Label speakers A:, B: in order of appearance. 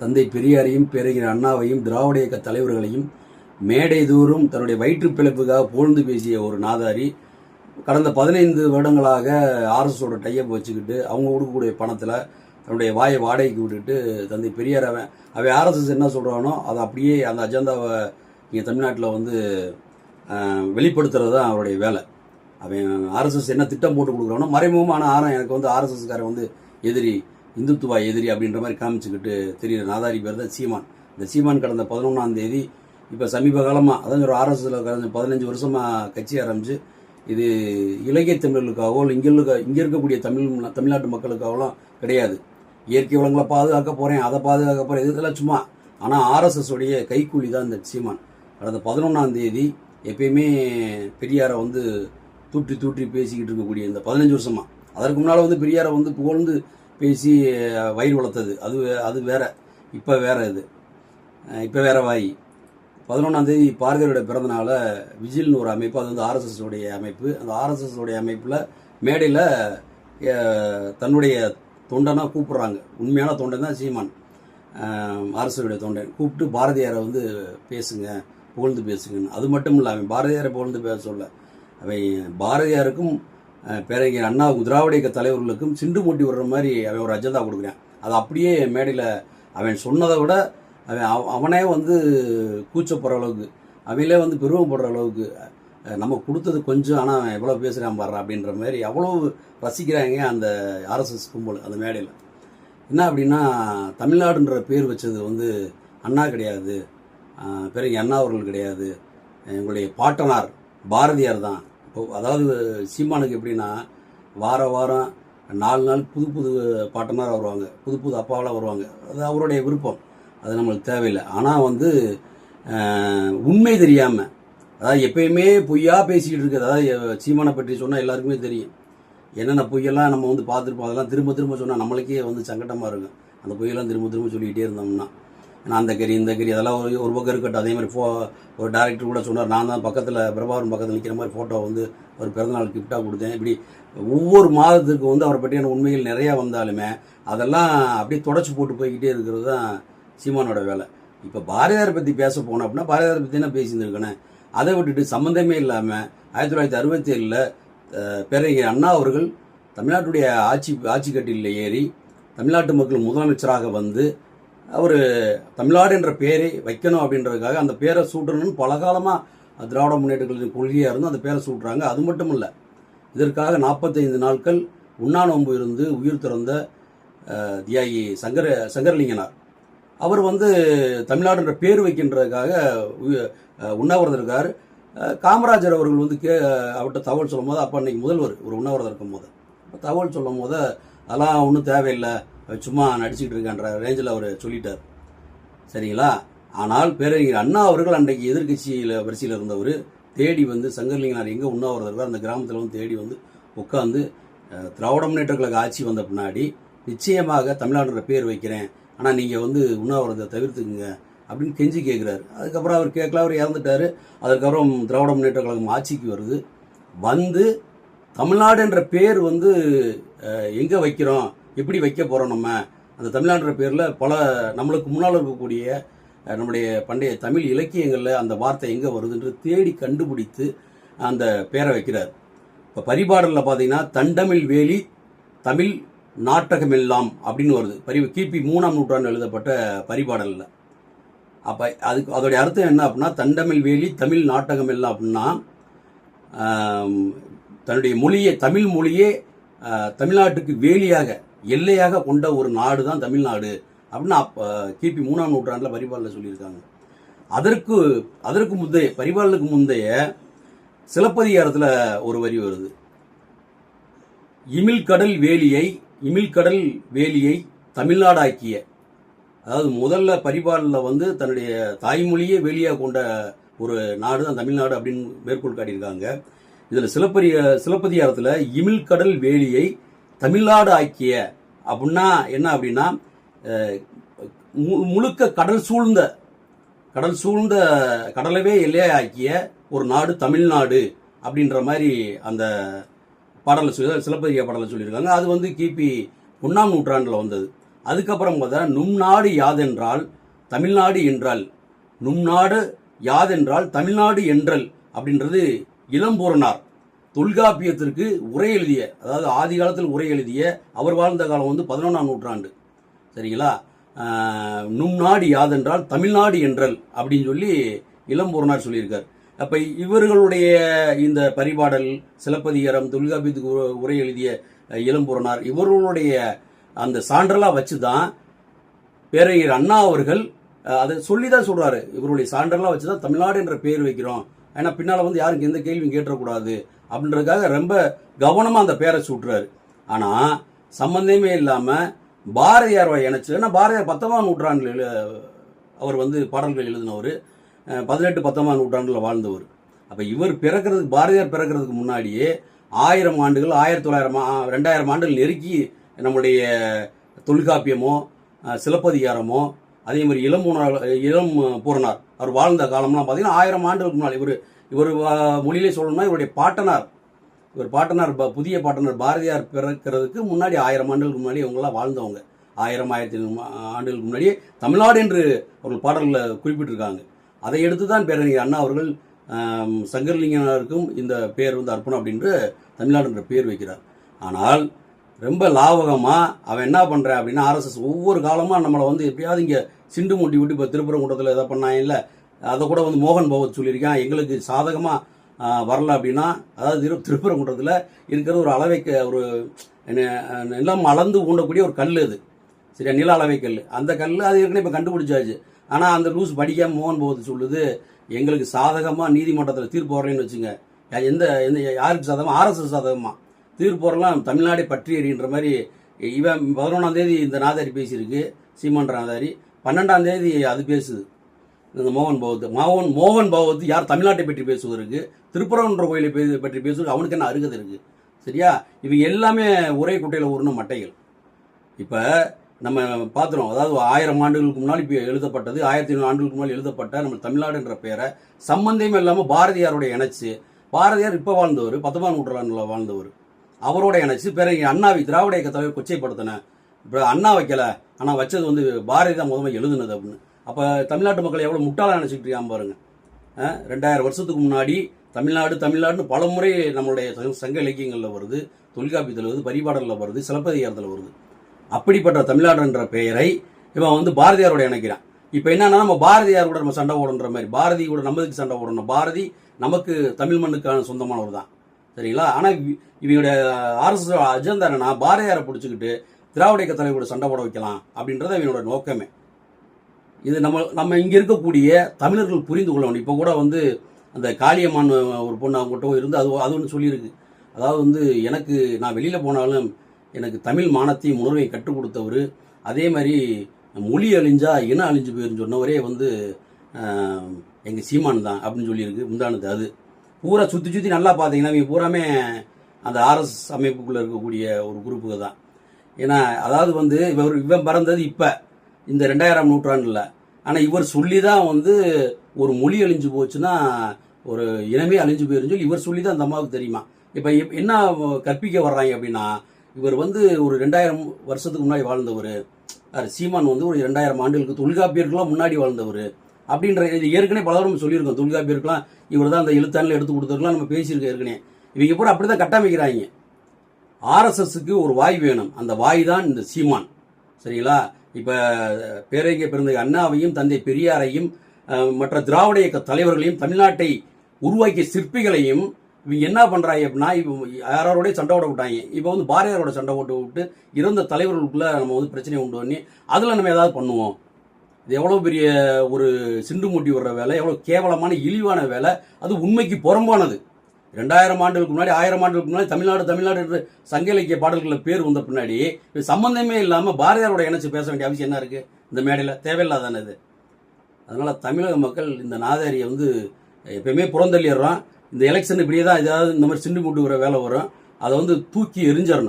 A: தந்தை பெரியாரையும் பேரறிஞர் அண்ணாவையும் திராவிட இயக்க தலைவர்களையும் மேடை தூரும் தன்னுடைய வயிற்று பிழைப்புக்காக புகழ்ந்து பேசிய ஒரு நாதாரி கடந்த பதினைந்து வருடங்களாக ஆர்எஸ்ஓட டையப் வச்சுக்கிட்டு அவங்க கொடுக்கக்கூடிய பணத்தில் தன்னுடைய வாயை வாடகைக்கு விட்டுட்டு தந்தை பெரியார் அவன் அவன் ஆர்எஸ்எஸ் என்ன சொல்கிறானோ அதை அப்படியே அந்த அஜெண்டாவை இங்கே தமிழ்நாட்டில் வந்து வெளிப்படுத்துறது தான் அவருடைய வேலை. அவன் ஆர்எஸ்எஸ் என்ன திட்டம் போட்டு கொடுக்குறானோ மறைமுகமான ஆரம் எனக்கு வந்து ஆர்எஸ்எஸ்காரன் வந்து எதிரி. இந்துத்துவா எதிரி அப்படின்ற மாதிரி காமிச்சுக்கிட்டு தெரியுற நாதாரி பேர் தான் சீமான். இந்த சீமான் கடந்த பதினொன்றாம் தேதி இப்போ சமீப காலமாக அதான் ஒரு ஆர்எஸ்எஸில் கடந்த பதினஞ்சு வருஷமாக கட்சி ஆரம்பிச்சு இது இலங்கை தமிழர்களுக்காகவோ இல்லை இங்கே இருக்க இங்கே இருக்கக்கூடிய தமிழ் தமிழ்நாட்டு மக்களுக்காகலாம் கிடையாது. இயற்கை வளங்களை பாதுகாக்க போகிறேன் அதை பாதுகாக்க போகிறேன் இதெல்லாம் சும்மா. ஆனால் ஆர்எஸ்எஸ் உடைய கைக்கூலி தான் இந்த சீமான். கடந்த பதினொன்றாம் தேதி எப்பயுமே பெரியாரை வந்து தூற்றி தூற்றி பேசிக்கிட்டு இருக்கக்கூடிய இந்த பதினஞ்சு வருஷமாக அதற்கு முன்னால் வந்து பெரியாரை வந்து புகழ்ந்து பேசி வயிறு வளர்த்தது. அது வே- அது வேற. இப்போ வேற இது. இப்போ வேற வாய். பதினொன்றாந்தேதி தேதி பிறந்தநாள விஜில்னு ஒரு அமைப்பு அது வந்து ஆர்எஸ்எஸ் உடைய அமைப்பு. அந்த ஆர்எஸ்எஸ் உடைய அமைப்பில் மேடையில் தன்னுடைய தொண்டனாக கூப்பிட்றாங்க. உண்மையான தொண்டன் தான் சீமான். ஆர்எஸ்எஸ் தொண்டன். கூப்பிட்டு பாரதியாரை வந்து பேசுங்க புகழ்ந்து பேசுங்கன்னு. அது மட்டும் இல்லை அவன் பாரதியாரை புகழ்ந்து பேச சொல்ல அவன் பாரதியாருக்கும் பேரறிஞர் அண்ணாவுக்கும் திராவிட இயக்க தலைவர்களுக்கும் சிண்டு மூட்டி விடுற மாதிரி அவன் ஒரு அஜெண்டா கொடுக்குறான். அது அப்படியே மேடையில் அவன் சொன்னதை விட அவன் அவனே வந்து கூச்சப்படுற அளவுக்கு அவங்களே வந்து பெருமைப்படுற அளவுக்கு நம்ம கொடுத்தது கொஞ்சம் ஆனால் அவன் எவ்வளோ பேசுகிறான் பாடுறான் அப்படின்ற மாதிரி அவ்வளோ ரசிக்கிறாங்க அந்த ஆர்எஸ்எஸ் கும்பல் அந்த மேடையில். என்ன அப்படின்னா தமிழ்நாடுன்ற பேர் வச்சது வந்து அண்ணா கிடையாது பிறகு அண்ணா அவர்கள் கிடையாது எங்களுடைய பாட்டனார் பாரதியார் தான். அதாவது சீமானுக்கு எப்படின்னா வார வாரம் நாலு நாள் புது புது பாட்டனார் வருவாங்க. புது புது அப்பாவெல்லாம் வருவாங்க. அது அவருடைய விருப்பம். அது நம்மளுக்கு தேவையில்லை. ஆனால் வந்து உண்மை தெரியாமல் அதாவது எப்பயுமே பொய்யா பேசிக்கிட்டு இருக்குது அதாவது சீமானை பற்றி சொன்னால் எல்லாருக்குமே தெரியும். என்னென்ன பொய்யெல்லாம் நம்ம வந்து பார்த்துருப்போம் அதெல்லாம் திரும்ப திரும்ப சொன்னால் நம்மளுக்கே வந்து சங்கடமாக இருக்கும். அந்த பொய்யெல்லாம் திரும்ப திரும்ப சொல்லிக்கிட்டே இருந்தோம்னா. நான் அந்த கறி இந்த கறி அதெல்லாம் ஒரு ஒரு பக்கம் இருக்கட்டும். அதே மாதிரி ஃபோ ஒரு டேரக்டர் கூட சொன்னார் நான் தான் பக்கத்தில் பிரபாகரன் பக்கத்தில் நிற்கிற மாதிரி ஃபோட்டோ வந்து ஒரு பிறந்தநாள் கிஃப்டாக கொடுத்தேன். இப்படி ஒவ்வொரு மாதத்துக்கு வந்து அவரை பற்றியான உண்மைகள் நிறையா வந்தாலுமே அதெல்லாம் அப்படியே தொடச்சி போட்டு போய்கிட்டே இருக்கிறது தான் சீமானோட வேலை. இப்போ பாரதியாரை பற்றி பேச போனோம் அப்படின்னா பாரதியாரை பற்றி தான் பேசியிருந்திருக்கேன் அதை விட்டுட்டு சம்மந்தமே இல்லாமல் ஆயிரத்தி தொள்ளாயிரத்தி அறுபத்தி ஏழில் பேரறிஞர் அண்ணா அவர்கள் தமிழ்நாட்டுடைய ஆட்சி ஆட்சி கட்டிலில் ஏறி தமிழ்நாட்டு மக்கள் முதலமைச்சராக வந்து அவர் தமிழ்நாடு என்ற பேரை வைக்கணும் அப்படின்றதுக்காக அந்த பேரை சூட்டணும்னு பல காலமாக திராவிட முன்னேற்ற கொள்கையாக இருந்து அந்த பேரை சூட்டுறாங்க. அது மட்டும் இல்லை இதற்காக நாற்பத்தைந்து நாட்கள் உண்ணா நோன்பு இருந்து உயிர் திறந்த தியாகி சங்கர சங்கரலிங்கனார். அவர் வந்து தமிழ்நாடுன்ற பேர் வைக்கின்றதுக்காக உண்ணாவிரதம் இருக்கார். காமராஜர் அவர்கள் வந்து கே அவர்கிட்ட தகவல் சொல்லும் போது அப்போ அன்னைக்கு முதல்வர் ஒரு உண்ணாவிரதம் இருக்கும் போது தகவல் சொல்லும் போது அதெல்லாம் ஒன்றும் தேவையில்லை. சும்மா நடிச்சுக்கிட்டு இருக்கான்ற ரேஞ்சில் அவர் சொல்லிட்டார். சரிங்களா? ஆனால் பேரறிஞர் அண்ணா அவர்கள் அன்றைக்கு எதிர்க்கட்சியில் வரிசையில் இருந்தவர் தேடி வந்து சங்கர்லிங்கனார் எங்கே உண்ணாவிரதம் அந்த கிராமத்தில் வந்து தேடி வந்து உட்காந்து திராவிட முன்னேற்ற கழக ஆட்சி வந்த பின்னாடி நிச்சயமாக தமிழ்நாடுன்ற பேர் வைக்கிறேன். ஆனால் நீங்கள் வந்து உண்ணாவிரதத்தை தவிர்த்துக்குங்க அப்படின்னு கெஞ்சி கேட்குறாரு அதுக்கப்புறம் அவர் கேட்கல அவர் இறந்துட்டார். அதுக்கப்புறம் திராவிட முன்னேற்ற கழகம் ஆட்சிக்கு வருது. வந்து தமிழ்நாடுன்ற பேர் வந்து எங்கே வைக்கிறோம்? எப்படி வைக்க போகிறோம் நம்ம? அந்த தமிழ்நாடுன்ற பேரில் பல நம்மளுக்கு முன்னால் இருக்கக்கூடிய நம்முடைய பண்டைய தமிழ் இலக்கியங்களில் அந்த வார்த்தை எங்கே வருதுன்று தேடி கண்டுபிடித்து அந்த பேரை வைக்கிறார். இப்போ பரிபாடலில் பார்த்தீங்கன்னா தண்டமிழ் வேலி தமிழ் நாட்டகமெல்லாம் அப்படின்னு வருது. பரி கிபி மூணாம் நூற்றாண்டு எழுதப்பட்ட பரிபாடலில். அப்போ அதுக்கு அதோடைய அர்த்தம் என்ன அப்படின்னா தண்டமிழ் வேலி தமிழ் நாட்டகம் எல்லாம் அப்படின்னா தன்னுடைய மொழியை தமிழ் மொழியே தமிழ்நாட்டுக்கு வேலியாக எல்லையாக கொண்ட ஒரு நாடு தான் தமிழ்நாடு அப்படின்னு அப்போ கிபி மூணாம் நூற்றாண்டில் பரிபாலில் சொல்லியிருக்காங்க. அதற்கு அதற்கு முந்தைய பரிபாலனுக்கு முந்தைய சிலப்பதிகாரத்தில் ஒரு வரி வருது. இமிழ்கடல் வேலியை இமிழ்கடல் வேலியை தமிழ்நாடாக்கிய அதாவது முதல்ல பரிபாலில் வந்து தன்னுடைய தாய்மொழியே வேலியாக கொண்ட ஒரு நாடு தான் தமிழ்நாடு அப்படின்னு மேற்கோள் காட்டியிருக்காங்க. இதில் சிலப்பதிய சிலப்பதிகாரத்தில் இமிழ்கடல் வேலியை தமிழ்நாடு ஆக்கிய அப்படின்னா என்ன அப்படின்னா மு- முழுக்க கடல் சூழ்ந்த கடல் சூழ்ந்த கடலவே எல்லையாக ஆக்கிய ஒரு நாடு தமிழ்நாடு அப்படின்ற மாதிரி அந்த பாடலை சொல்லி சிலப்பதிகார பாடலை சொல்லியிருக்காங்க அது வந்து கிபி ஒன்றாம் நூற்றாண்டில் வந்தது. அதுக்கப்புறம் பார்த்தா நும்நாடு யாதென்றால் தமிழ்நாடு என்றால் நும்நாடு யாதென்றால் தமிழ்நாடு என்றல் அப்படின்றது இளம்பூரனார் தொல்காப்பியத்திற்கு உரை எழுதிய அதாவது ஆதி காலத்தில் உரை எழுதிய அவர் வாழ்ந்த காலம் வந்து பதினொன்றாம் நூற்றாண்டு. சரிங்களா? நும்நாடு யாதென்றால் தமிழ்நாடு என்றல் அப்படின்னு சொல்லி இளம்பூரனார் சொல்லியிருக்கார். அப்போ இவர்களுடைய இந்த பரிபாடல் சிலப்பதிகாரம் தொல்காப்பியத்துக்கு உரை எழுதிய அஹ், இளம்பூரனார் இவர்களுடைய அந்த சான்றலாக வச்சு தான் பேரையர் அண்ணா அவர்கள் அதை சொல்லி தான் சொல்கிறாரு இவருடைய சான்றலாக வச்சு தான் தமிழ்நாடு என்ற பெயர் வைக்கிறோம். ஏன்னா பின்னால் வந்து யாருக்கு எந்த கேள்வியும் கேட்டக்கூடாது அப்படின்றதுக்காக ரொம்ப கவனமாக அந்த பேரை சூட்டுறாரு. ஆனால் சம்மந்தமே இல்லாமல் பாரதியார் இணைச்சு ஏன்னா பாரதியார் பத்தொன்பதாம் நூற்றாண்டில் அவர் வந்து பாடல்கள் எழுதினவர். பதினெட்டு பத்தொன்பதாம் நூற்றாண்டில் வாழ்ந்தவர். அப்போ இவர் பிறக்கிறதுக்கு பாரதியார் பிறக்கிறதுக்கு முன்னாடியே ஆயிரம் ஆண்டுகள் ஆயிரத்தி தொள்ளாயிரம் ரெண்டாயிரம் ஆண்டுகள் நெருக்கி நம்முடைய தொல்காப்பியமோ சிலப்பதிகாரமோ அதே மாதிரி இளம் இளம் பூரனார். அவர் வாழ்ந்த காலம்லாம் பார்த்தீங்கன்னா ஆயிரம் ஆண்டுகளுக்கு முன்னால் இவர் இவர் மொழியிலே சொல்லணும்னா இவருடைய பாட்டனார். இவர் பாட்டனார் ப- புதிய பாட்டனார் பாரதியார் பிறக்கிறதுக்கு முன்னாடி ஆயிரம் ஆண்டுகளுக்கு முன்னாடி இவங்களாம் வாழ்ந்தவங்க. ஆயிரம் ஆயிரத்தி ஆண்டுகளுக்கு முன்னாடியே தமிழ்நாடு என்று அவர்கள் பாடலில் குறிப்பிட்டிருக்காங்க. அதை எடுத்து தான் பேரறிஞர் அண்ணா அவர்கள் சங்கர்லிங்கனாருக்கும் இந்த பேர் வந்து அர்ப்பணம் அப்படின்று தமிழ்நாடு என்ற பேர் வைக்கிறார். ஆனால் ரொம்ப லாவகமாக அவன் என்ன பண்ணுறான் அப்படின்னா ஆர்எஸ்எஸ் ஒவ்வொரு காலமாக நம்மளை வந்து எப்படியாவது இங்கே சிண்டு முட்டி விட்டு இப்போ திருப்பரங்குன்றத்தில் எதாவது பண்ணாங்க இல்லை. அதை கூட வந்து மோகன் பகவத் சொல்லியிருக்கான். எங்களுக்கு சாதகமாக வரல அப்படின்னா அதாவது திரு திருப்பரங்குன்றத்தில் இருக்கிற ஒரு அளவைக்கு ஒரு என்ன- நிலம் அளந்து ஊண்டக்கூடிய ஒரு கல் அது. சரியா? நில அளவை கல் அந்த கல் அது ஏற்கனவே இப்போ கண்டுபிடிச்சாச்சு. ஆனால் அந்த ரூல்ஸ் படிக்காம மோகன் பகவத் சொல்லுது எங்களுக்கு சாதகமாக நீதிமன்றத்தில் தீர்ப்பு வரலன்னு வச்சுங்க. எந்த எந்த யாருக்கு சாதகமாக ஆர்எஸ்எஸ் சாதகமாக தீர்ப்பு தமிழ்நாடே பற்றி எறிகின்ற மாதிரி இவன் பதினொன்றாம் தேதி இந்த நாதாரி பேசியிருக்கு சீமான் நாதாரி. பன்னெண்டாம் தேதி அது பேசுது. இந்த மோகன் பகவத் மோகன் மோகன் பகவத் யார் தமிழ்நாட்டை பற்றி பேசுவதற்கு திருப்பரங்குன்ற கோயிலை பே- பற்றி பேசுவதற்கு அவனுக்கு என்ன அருகது இருக்குது சரியா? இவங்க எல்லாமே ஒரே குட்டையில் ஊறின மட்டைகள். இப்போ நம்ம பார்த்துருவோம் அதாவது ஆயிரம் ஆண்டுகளுக்கு முன்னால் இப்போ எழுதப்பட்டது ஆயிரத்தி ஐநூறு ஆண்டுகளுக்கு முன்னால் எழுதப்பட்ட நம்ம தமிழ்நாடுன்ற பெயரை சம்பந்தமே இல்லாமல் பாரதியாரோட இணைச்சு பாரதியார் இப்போ வாழ்ந்தவர் பத்தொன்பதாம் நூற்றாண்டில் வாழ்ந்தவர். அவரோட இணைச்சு பிறகு அண்ணாவை திராவிட இயக்க தலைவர் கொச்சைப்படுத்தினேன் இப்போ அண்ணா வைக்கல. ஆனால் வச்சது வந்து பாரதி தான் முதல்ல எழுதுனது அப்படின்னு. அப்போ தமிழ்நாட்டு மக்கள் எவ்வளோ முட்டாளாக நினச்சிக்கிட்டு இருக்காம பாருங்க. ரெண்டாயிரம் வருஷத்துக்கு முன்னாடி தமிழ்நாடு தமிழ்நாடுன்னு பல முறை நம்மளுடைய சங்க- சங்க இலக்கியங்களில் வருது தொல்காப்பியத்தில் வருது பரிபாடலில் வருது சிலப்பதிகாரத்தில் வருது. அப்படிப்பட்ட தமிழ்நாடுன்ற பெயரை இவன் வந்து பாரதியாரோட இணைக்கிறான். இப்போ என்னன்னா நம்ம பாரதியார் கூட நம்ம சண்டை ஓடுன்ற மாதிரி பாரதி கூட நம்மளுக்கு சண்டை ஓடணும் பாரதி நமக்கு தமிழ் மண்ணுக்கான சொந்தமானவர் தான் சரிங்களா? ஆனால் இவங்களுடைய ஆர்எஸ் அஜெண்டா என்னன்னா பாரதியாரை பிடிச்சிக்கிட்டு திராவிட இயக்க தலைவர் கூட சண்டை போட வைக்கலாம் அப்படின்றத இவனோட நோக்கமே. இது நம்ம நம்ம இங்கே இருக்கக்கூடிய தமிழர்கள் புரிந்து கொள்ளணும் இப்போ கூட வந்து அந்த காளியம்மான் ஒரு பொண்ணு அவங்ககிட்ட இருந்து அது அது ஒன்று சொல்லியிருக்கு. அதாவது வந்து எனக்கு நான் வெளியில் போனாலும் எனக்கு தமிழ் மானத்தையும் உணர்வையும் கற்றுக் கொடுத்தவர். அதே மாதிரி மொழி அழிஞ்சா இனம் அழிஞ்சு போயிருன்னு சொன்னவரே வந்து எங்கள் சீமான் தான் அப்படின்னு சொல்லியிருக்கு. முந்தானது அது. பூரா சுற்றி சுற்றி நல்லா பார்த்தீங்கன்னா இவங்க பூராமே அந்த ஆர்எஸ் அமைப்புக்குள்ளே இருக்கக்கூடிய ஒரு குரூப்புக்கு தான். ஏன்னா அதாவது வந்து இவர் இவன் பிறந்தது இப்போ இந்த ரெண்டாயிரம் நூற்றாண்டில். ஆனால் இவர் சொல்லி தான் வந்து ஒரு மொழி அழிஞ்சு போச்சுன்னா ஒரு இனமே அழிஞ்சு போயிருன்னு சொல்லி இவர் சொல்லி தான் அந்த அம்மாவுக்கு தெரியுமா? இப்போ என்ன கற்பிக்க வர்றாங்க அப்படின்னா இவர் வந்து ஒரு ரெண்டாயிரம் வருஷத்துக்கு முன்னாடி வாழ்ந்தவர். சீமான் வந்து ஒரு ரெண்டாயிரம் ஆண்டுகளுக்கு தொல்காப்பியர்கள்லாம் முன்னாடி வாழ்ந்தவர். அப்படின்ற இது ஏற்கனவே பல தடவை நம்ம சொல்லியிருக்கோம் தொல்காப்பியருக்கெல்லாம் இவர் தான் அந்த எழுத்தாணில் எடுத்து கொடுத்துருக்கலாம் நம்ம பேசியிருக்கோம் ஏற்கனவே. இவங்க பூரா அப்படி தான் கட்டமைக்கிறாங்க. ஆர்எஸ்எஸ்க்கு ஒரு வாய் வேணும். அந்த வாய் தான் இந்த சீமான். சரிங்களா? இப்போ பேரறிஞ பிறந்த அண்ணாவையும் தந்தை பெரியாரையும் மற்ற திராவிட இயக்க தலைவர்களையும் தமிழ்நாட்டை உருவாக்கிய சிற்பிகளையும் இவங்க என்ன பண்ணுறாங்க அப்படின்னா இவங்க யாரோடய சண்டை ஓட விட்டாங்க. இப்போ வந்து பாரதியாரோட சண்டை ஓட்டு விட்டு இறந்த தலைவர்களுக்குள்ளே நம்ம வந்து பிரச்சனையை உண்டு பண்ணி அதில் நம்ம ஏதாவது பண்ணுவோம். இது எவ்வளோ பெரிய ஒரு சிண்டு மூட்டி விடுற வேலை எவ்வளோ கேவலமான இழிவான வேலை அது உண்மைக்கு புறம்பானது. ரெண்டாயிரம் ஆண்டுகளுக்கு முன்னாடி ஆயிரம் ஆண்டுகளுக்கு முன்னாடி தமிழ்நாடு தமிழ்நாடு என்று சங்க இலக்கிய பாடல்களில் பேர் வந்த பின்னாடி இது சம்பந்தமே இல்லாமல் பாரதியாரோட இணைச்சு பேச வேண்டிய அவசியம் என்ன இருக்குது இந்த மேடையில் தேவையில்லாதானே இது? அதனால் தமிழக மக்கள் இந்த நாதாரியை வந்து எப்பயுமே புறந்தள்ளிடுறோம் இந்த எலெக்ஷன் இப்படியே தான் ஏதாவது இந்த மாதிரி சிண்டு மூட்டு வேலை வரும். அதை வந்து தூக்கி எரிஞ்சிடணும்.